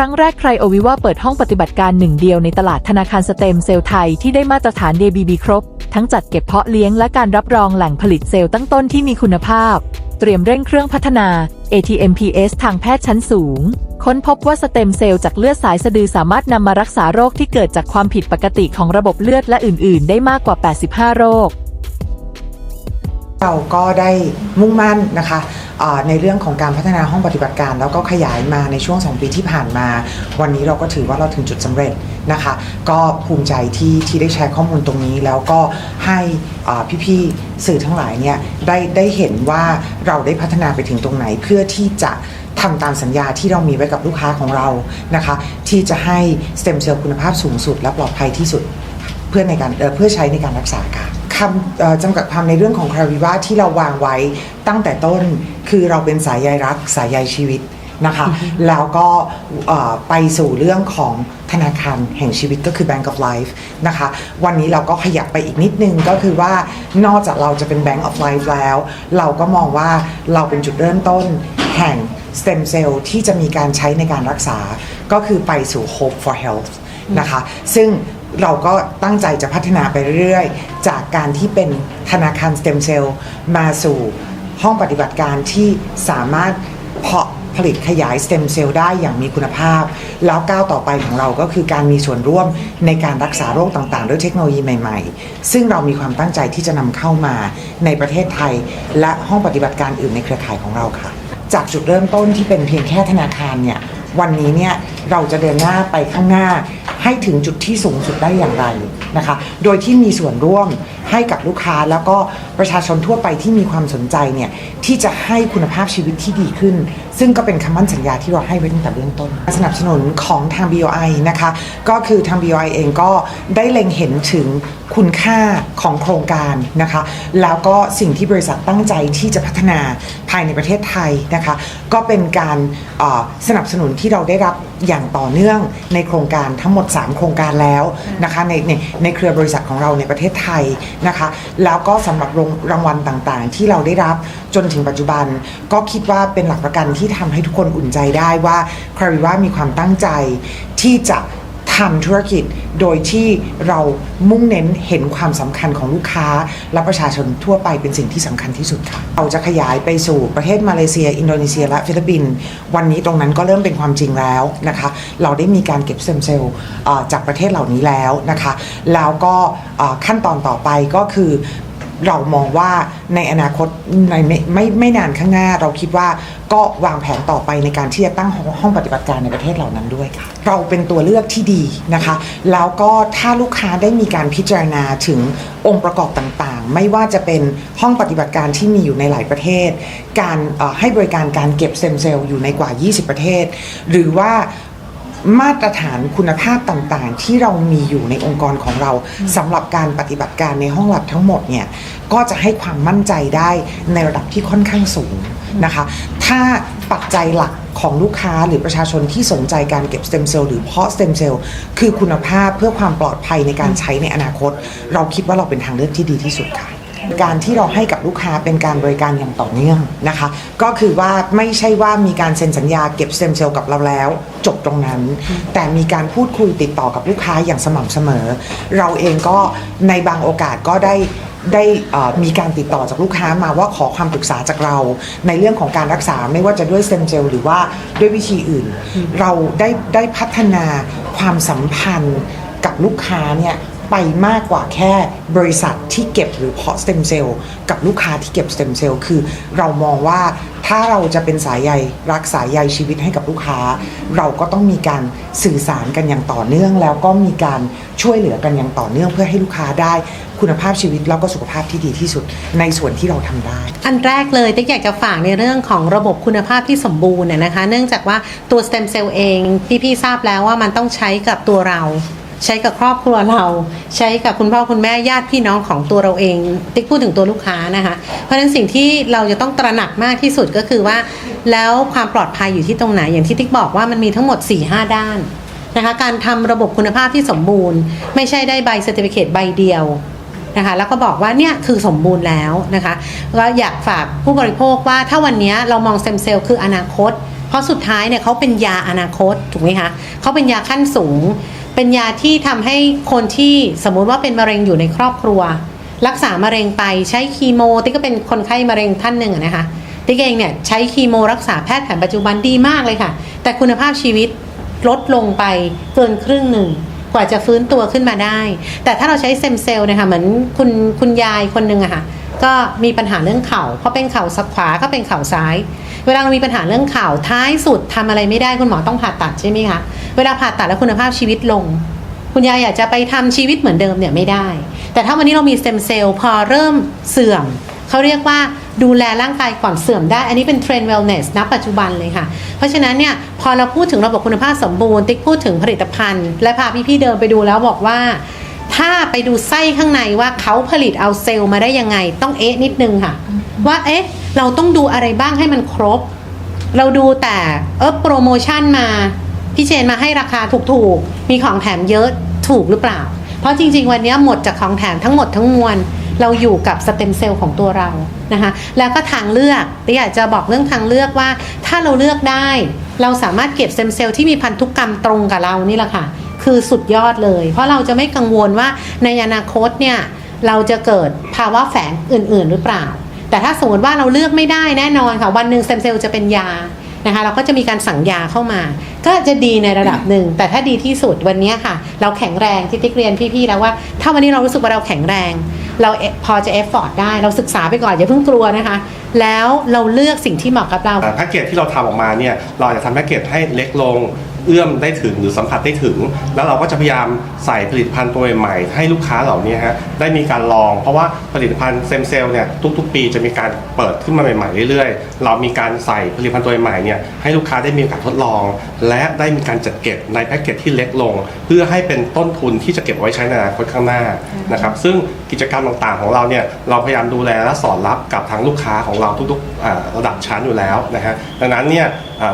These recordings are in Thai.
ครั้งแรกใครโอวิว่าเปิดห้องปฏิบัติการหนึ่งเดียวในตลาดธนาคารสเต็มเซลล์ไทยที่ได้มาตรฐาน DBB ครบ ทั้งจัดเก็บเพาะเลี้ยงและการรับรองแหล่งผลิตเซลล์ตั้งต้นที่มีคุณภาพ เตรียมเร่งเครื่องพัฒนา ATMPS ทางแพทย์ชั้นสูง ค้นพบว่าสเต็มเซลล์จากเลือดสายสะดือสามารถนำมารักษาโรคที่เกิดจากความผิดปกติของระบบเลือดและอื่น ๆ ได้มากกว่า 85 โรค เราก็ได้มุ่งมั่นนะคะในเรื่องของการพัฒนาห้องปฏิบัติการ แล้วก็ขยายมาในช่วง 2 ปีที่ผ่านมา วันนี้เราก็ถือว่าเราถึงจุดสำเร็จนะคะ ก็ภูมิใจที่ที่ได้แชร์ข้อมูลตรงนี้ แล้วก็ให้พี่ๆสื่อทั้งหลายเนี่ยได้ได้เห็นว่าเราได้พัฒนาไปถึงตรงไหนเพื่อที่จะทำตามสัญญาที่เรามีไว้กับลูกค้าของเรานะคะ ที่จะให้สเต็มเซลล์คุณภาพสูงสุดและปลอดภัยที่สุดเพื่อในการเเพื่อใช้ในการรักษาค่ะ คำเอ่อจำกัดความในเรื่องของคาริวาที่เราวางไว้ตั้งแต่ต้นคือเราเป็นสายใยรักสายใยชีวิตนะคะ แล้วก็เอ่อไปสู่เรื่องของธนาคารแห่งชีวิตก็คือ Bank of Life นะคะ วันนี้เราก็ขยับไปอีกนิดนึงก็คือว่านอกจากเราจะเป็น Bank of Life แล้ว เราก็มองว่าเราเป็นจุดเริ่มต้นแห่ง stem cell ที่จะมีการใช้ในการรักษาก็คือไปสู่ Hope for Health นะคะ ซึ่งเราก็ตั้งใจจะพัฒนาไปเรื่อยๆ จาก การที่เป็นธนาคารสเต็มเซลล์มาสู่ห้องปฏิบัติการที่สามารถเพาะผลิตขยายสเต็มเซลล์ได้อย่างมีคุณภาพ แล้วก้าวต่อไปของเราก็คือการมีส่วนร่วมในการรักษาโรคต่างๆ ด้วยเทคโนโลยีใหม่ ๆ ซึ่งเรามีความตั้งใจที่จะนำเข้ามาในประเทศไทย และห้องปฏิบัติการอื่นในเครือข่ายของเราค่ะ จากจุดเริ่มต้นที่เป็นเพียงแค่ธนาคารเนี่ยวันนี้เนี่ยเราจะเดินหน้าไปข้างหน้าให้ถึงจุดที่สูงสุดได้อย่างไรนะคะ โดยที่มีส่วนร่วม ให้กับลูกค้าแล้วก็ประชาชนทั่วไปที่มีความสนใจเนี่ยที่จะให้คุณภาพชีวิตที่ดีขึ้น ซึ่งก็เป็นคำมั่นสัญญาที่เราให้ไว้ตั้งแต่เบื้องต้น สนับสนุนของทาง BOI นะคะก็คือทาง BOI เองก็ได้เล็งเห็นถึงคุณค่าของโครงการนะคะ แล้วก็สิ่งที่บริษัทตั้งใจที่จะพัฒนาภายในประเทศไทยนะคะ ก็เป็นการสนับสนุนที่เราได้รับอย่างต่อเนื่องในโครงการทั้งหมด 3 โครงการแล้วนะคะในในในเครือบริษัทของเราในประเทศไทยนะคะ แล้วก็สำหรับรางรางวัลต่างๆ ที่เราได้รับจนถึงปัจจุบัน ก็คิดว่าเป็นหลักประกันที่ทำให้ทุกคนอุ่นใจได้ว่าคาริว่ามีความตั้งใจที่จะ ทำธุรกิจโดยที่เรามุ่งเน้นเห็นความสำคัญของลูกค้า และประชาชนทั่วไปเป็นสิ่งที่สำคัญที่สุดค่ะ เราจะขยายไปสู่ประเทศมาเลเซีย อินโดนีเซีย และฟิลิปปินส์วันนี้ตรงนั้นก็เริ่มเป็นความจริงแล้วนะคะ เราได้มีการเก็บเซมเซลล์จากประเทศเหล่านี้แล้วนะคะ แล้วก็ขั้นตอนต่อไปก็คือ เรามองว่าในอนาคตในไม่ไม่ไม่นานข้างหน้า เราคิดว่าก็วางแผนต่อไปในการที่จะตั้งห้องห้องปฏิบัติการในประเทศเหล่านั้นด้วยค่ะ เราเป็นตัวเลือกที่ดีนะคะ แล้วก็ถ้าลูกค้าได้มีการพิจารณาถึงองค์ประกอบต่างๆ ไม่ว่าจะเป็นห้องปฏิบัติการที่มีอยู่ในหลายประเทศ การให้บริการการเก็บเซมเซลล์อยู่ในกว่า 20 ประเทศ หรือว่า มาตรฐานคุณภาพต่างๆ ที่เรามีอยู่ในองค์กรของเราสำหรับการปฏิบัติการในห้องแลบทั้งหมดเนี่ยก็จะให้ความมั่นใจได้ในระดับที่ค่อนข้างสูงนะคะ ถ้าปัจจัยหลักของลูกค้าหรือประชาชนที่สนใจการเก็บสเต็มเซลล์หรือเพาะสเต็มเซลล์คือคุณภาพเพื่อความปลอดภัยในการใช้ในอนาคต เราคิดว่าเราเป็นทางเลือกที่ดีที่สุดค่ะ การที่เราให้กับลูกค้าเป็นการบริการอย่างต่อเนื่องนะคะ ก็คือว่าไม่ใช่ว่ามีการเซ็นสัญญาเก็บสเต็มเซลล์กับเราแล้ว จบตรงนั้น แต่มีการพูดคุยติดต่อกับลูกค้าอย่างสม่ำเสมอ เราเองก็ในบางโอกาสก็ได้ได้มีการติดต่อจากลูกค้ามาว่าขอความปรึกษาจากเรา ในเรื่องของการรักษาไม่ว่าจะด้วยเต็มเซลหรือว่าด้วยวิธีอื่น เราได้ได้พัฒนาความสัมพันธ์กับลูกค้าเนี่ย ไปมากกว่าแค่บริษัทที่เก็บหรือเพาะสเต็มเซลล์กับลูกค้าที่เก็บสเต็มเซลล์คือเรามองว่าถ้าเราจะเป็นสายใยรักษาใยชีวิตให้กับลูกค้า เราก็ต้องมีการสื่อสารกันอย่างต่อเนื่อง แล้วก็มีการช่วยเหลือกันอย่างต่อเนื่องเพื่อให้ลูกค้าได้คุณภาพชีวิตแล้วก็สุขภาพที่ดีที่สุดในส่วนที่เราทำได้ อันแรกเลยติ๊กอยากจะฝากในเรื่องของระบบคุณภาพที่สมบูรณ์น่ะนะคะ เนื่องจากว่าตัวสเต็มเซลล์เองพี่ๆทราบแล้วว่ามันต้องใช้กับตัวเรา ใช้กับครอบครัวเรา ใช้กับคุณพ่อคุณแม่ญาติพี่น้องของตัวเราเอง ติ๊กพูดถึงตัวลูกค้านะคะ เพราะฉะนั้นสิ่งที่เราจะต้องตระหนักมากที่สุดก็คือว่า แล้วความปลอดภัยอยู่ที่ตรงไหน อย่างที่ติ๊กบอกว่ามันมีทั้งหมด 4-5 ด้านนะคะการทำระบบคุณภาพที่สมบูรณ์ ไม่ใช่ได้ใบเซอร์ติฟิเคตใบเดียวนะคะแล้วก็บอกว่าเนี่ยคือสมบูรณ์แล้วนะคะก็อยากฝากผู้บริโภคว่าถ้าวันนี้เรามองเซมเซลล์คืออนาคต เพราะสุดท้ายเนี่ยเขาเป็นยาอนาคตถูกไหมคะเขาเป็นยาขั้นสูง เป็นยาที่ทำให้คนที่สมมุติว่าเป็นมะเร็งอยู่ในครอบครัว รักษามะเร็งไปใช้คีโมติ๊กก็เป็นคนไข้มะเร็งท่านหนึ่งนะคะติ๊กเองเนี่ยใช้คีโมรักษาแพทย์แผนปัจจุบันดีมากเลยค่ะ แต่คุณภาพชีวิตลดลงไปเกินครึ่งหนึ่งกว่าจะฟื้นตัวขึ้นมาได้ แต่ถ้าเราใช้เซมเซลล์นะคะเหมือนคุณคุณยายคนหนึ่งอะค่ะ ก็มีปัญหาเรื่องเข่าเพราะเป็นเข่าสักขวาก็เป็นเข่าซ้าย เวลาเรามีปัญหาเรื่องเข่าท้ายสุดทำอะไรไม่ได้คุณหมอต้องผ่าตัดใช่ไหมคะเวลาผ่าตัดแล้วคุณภาพชีวิตลง คุณยายอยากจะไปทำชีวิตเหมือนเดิมเนี่ยไม่ได้ แต่ถ้าวันนี้เรามีสเต็มเซลล์พอเริ่มเสื่อมเขาเรียกว่าดูแลร่างกายก่อนเสื่อมได้ อันนี้เป็นเทรนด์เวลเนสณปัจจุบันเลยค่ะ เพราะฉะนั้นเนี่ยพอเราพูดถึงระบบคุณภาพสมบูรณ์ติ๊กพูดถึงผลิตภัณฑ์ และพาพี่ๆเดินไปดูแล้วบอกว่า ถ้าไปดูไส้ข้างในว่าเขาผลิตเอาเซลล์มาได้ยังไง ต้องเอ๊ะนิดนึงค่ะ ว่าเอ๊ะ เราต้องดูอะไรบ้างให้มันครบ เราดูแต่เออโปรโมชั่นมาพี่เชนมาให้ราคาถูกๆ มีของแถมเยอะถูกหรือเปล่า เพราะจริง ๆ วันนี้หมดจากของแถมทั้งหมดทั้งมวลเราอยู่กับสเต็มเซลล์ของตัวเรานะคะแล้วก็ทางเลือกที่อยากจะบอกเรื่องทางเลือกว่า ถ้าเราเลือกได้ เราสามารถเก็บสเต็มเซลล์ที่มีพันธุกรรมตรงกับเรานี่แหละค่ะ คือสุดยอดเลย เพราะเราจะไม่กังวลว่าในอนาคตเนี่ยเราจะเกิดภาวะแฝงอื่น ๆ หรือเปล่า แต่ถ้าสมมติว่าเราเลือกไม่ได้แน่นอนค่ะวันหนึ่งเต็มเซลล์จะเป็นยานะคะเราก็จะมีการสั่งยาเข้ามา ก็จะดีในระดับหนึ่ง แต่ถ้าดีที่สุดวันนี้ค่ะ เราแข็งแรงที่ติ๊กเรียนพี่ๆแล้วว่า ถ้าวันนี้เรารู้สึกว่าเราแข็งแรง เราพอจะเอฟฟอร์ดได้เราศึกษาไปก่อนอย่าเพิ่งกลัวนะคะ แล้วเราเลือกสิ่งที่เหมาะกับเราแพ็กเกจที่เราทำออกมาเนี่ยเราอาจจะทำแพ็กเกจให้เล็กลง เอื้อมได้ถึงหรือสัมผัสได้ถึง แล้วเราก็จะพยายามใส่ผลิตภัณฑ์ตัวใหม่ๆให้ลูกค้าเหล่านี้ฮะได้มีการลอง เพราะว่าผลิตภัณฑ์เซมเซลเนี่ยทุกๆ ปีจะมีการเปิดขึ้นมาใหม่ๆเรื่อยๆ เรามีการใส่ผลิตภัณฑ์ตัวใหม่เนี่ยให้ลูกค้าได้มีโอกาสทดลอง และได้มีการจัดเก็บในแพ็กเกจที่เล็กลง เพื่อให้เป็นต้นทุนที่จะเก็บไว้ใช้ในอนาคตข้างหน้านะครับซึ่งกิจกรรมต่างๆของเราเนี่ยเราพยายามดูแลและสอนรับกับทางลูกค้าของเราทุกๆระดับชั้นอยู่แล้วนะฮะดังนั้นเนี่ย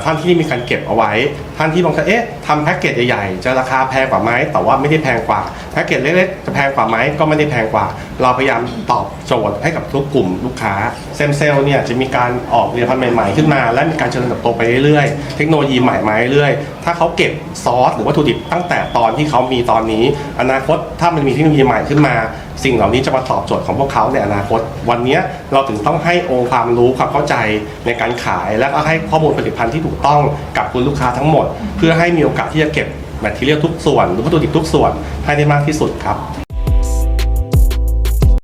ท่านที่มีการเก็บเอาไว้ท่านที่บางทีเอ๊ะทำแพ็กเกจใหญ่ๆ จะราคาแพงกว่าไหมแต่ว่าไม่ได้แพงกว่าแพ็กเกจเล็กๆจะแพงกว่าไหมก็ไม่ได้แพงกว่า เราพยายามตอบโจทย์ให้กับทุกกลุ่มลูกค้าเซมเซลเนี่ยจะมีการออกผลิตภัณฑ์ใหม่ๆขึ้นมา และมีการเจริญเติบโตไปเรื่อยๆ เทคโนโลยีใหม่มาเรื่อยๆถ้าเขาเก็บซอสหรือวัตถุดิบตั้งแต่ตอนที่เขามีตอนนี้ อนาคตถ้ามันมีเทคโนโลยีใหม่ขึ้นมา สิ่งเหล่านี้จะมาตอบโจทย์ของพวกเขาในอนาคต วันนี้เราถึงต้องให้องค์ความรู้ความเข้าใจในการขาย และก็ให้ข้อมูลผลิตภัณฑ์ที่ถูกต้องกับคุณลูกค้าทั้งหมด เพื่อให้มีโอกาสที่จะเก็บแมทเทียลทุกส่วนหรือวัตถุดิบทุกส่วนให้ได้มากที่สุดครับ